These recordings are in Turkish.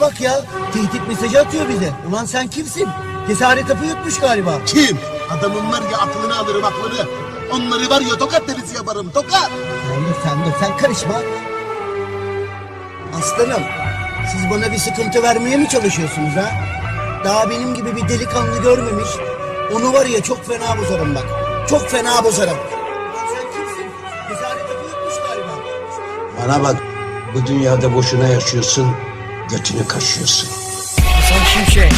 bak ya. Tehdit mesajı atıyor bize. Ulan sen kimsin? Cesaret hapı yutmuş galiba. Kim? Adamın var ya aklını alırım aklını. Onları var ya tokat derisi yaparım tokat. Sen dur sen dur sen karışma. Aslanım siz bana bir sıkıntı vermeye mi çalışıyorsunuz ha? Daha benim gibi bir delikanlı görmemiş. Onu var ya çok fena bozarım bak. Çok fena bozarım. Ulan sen kimsin? Cesaret hapı yutmuş galiba. Bana bak, bu dünyada boşuna yaşıyorsun, götünü kaşıyorsun. Hasan Şimşek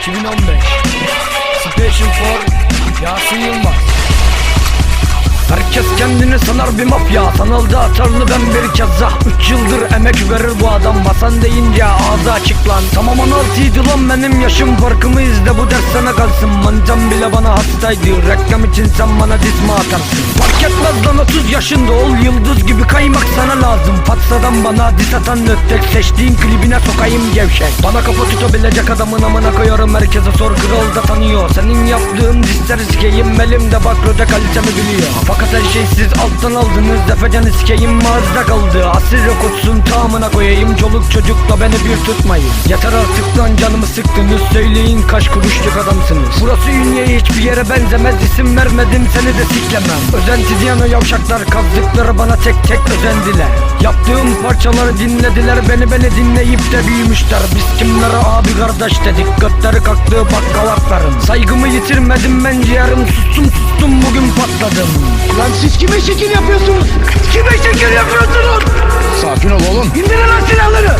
2015 Special for Yasin Yılmaz Herkes kendini sanar bir mafya. Sanalda atarlı ben bir kaza Üç yıldır emek verir bu adam. Hasan deyince ağzı açık lan. Tamam 16'ydı lan benim yaşım. Farkımı izle bu ders sana kalsın. Mancam bile bana hastaydı. Reklam için sen bana diz mi atarsın? Fark etmez lan 30 yaşında ol. Yıldız gibi kaymak sana lazım. Patsadan bana diz atan öttek. Seçtiğin klibine sokayım gevşek. Bana kafa tutabilecek adamın amına koyarım. Herkese sor kral da tanıyor. Senin yaptığın disler sikeyim. Elimde bak roca kalitemi biliyor Fakat her şey siz alttan aldınız. Defecan iskeyim mağazda kaldı. Asil rekotsun tamına koyayım. Çoluk çocukla beni bir tutmayın. Yeter artık lan canımı sıktınız. Söyleyin kaç kuruşluk adamsınız. Burası Ünye'ye hiçbir yere benzemez. İsim vermedim seni de siklemem. Özenti diyen o yavşaklar kazdıkları bana tek tek özendiler. Yaptığım parçaları dinlediler beni beni dinleyip de büyümüşler. Biz kimlere abi kardeş dedik götleri kalktı bakkalakların Saygımı yitirmedim ben ciğerim sustum sustum bugün patladım Lan siz kime şekil yapıyorsunuz? Kime şekil yapıyorsunuz? Sakin ol oğlum. İndirin lan silahları!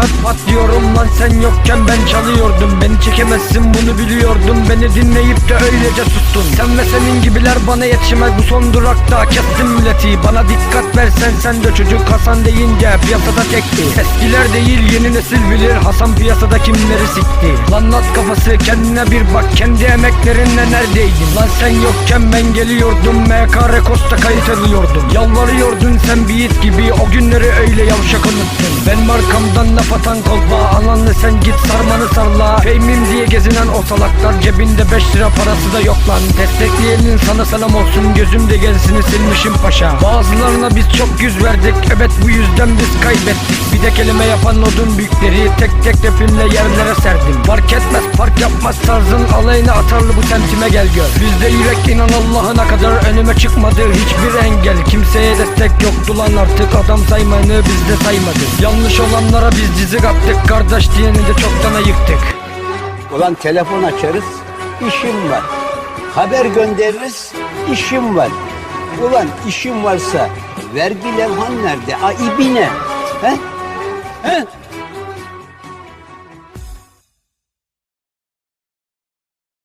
Hep patlıyorum lan sen yokken ben çalıyordum. Beni çekemezsin bunu biliyordum. Beni dinleyip de öylece sustun. Sen ve senin gibiler bana yetişemez bu son durakta Kestim milleti. Bana dikkat versen sen de çocuk Hasan deyince piyasada tekti Eskiler değil yeni nesil bilir. Hasan piyasada kimleri sikti? Lan lat kafası kendine bir bak. Kendi emeklerinle neredeydin? Lan sen yokken ben geliyordum. MK Rekos'ta kayıt alıyordum Yalvarıyordun sen bir it gibi. O günleri öyle yavşak unuttun. Ben markamdan laf atan kolpa. Ananlı sen git sarmanı sarla Feymim diye gezinen o salaklar Cebinde 5 lira parası da yok lan. Destekleyenin sana selam olsun. Gözümde gelsini silmişim paşa. Bazılarına biz çok yüz verdik. Evet bu yüzden biz kaybettik. Bir de kelime yapan odun büyükleri Tek tek rapimle yerlere serdim. Fark etmez fark yapmaz. Tarzın Alayına atarlı bu semtime gel gör. Bizde yürek inan Allah'ına kadar Önüme çıkmadı hiçbir engel. Kimseye destek yoktu lan artık. Adam saymanı biz de saymadık Yanlış olanlara biz dizi attık Kardeş diyeni de çoktan ayıktık Ulan telefon açarız, işim var. Haber göndeririz, işim var. Ulan işim varsa vergi levhan nerede? A ibine. He? He?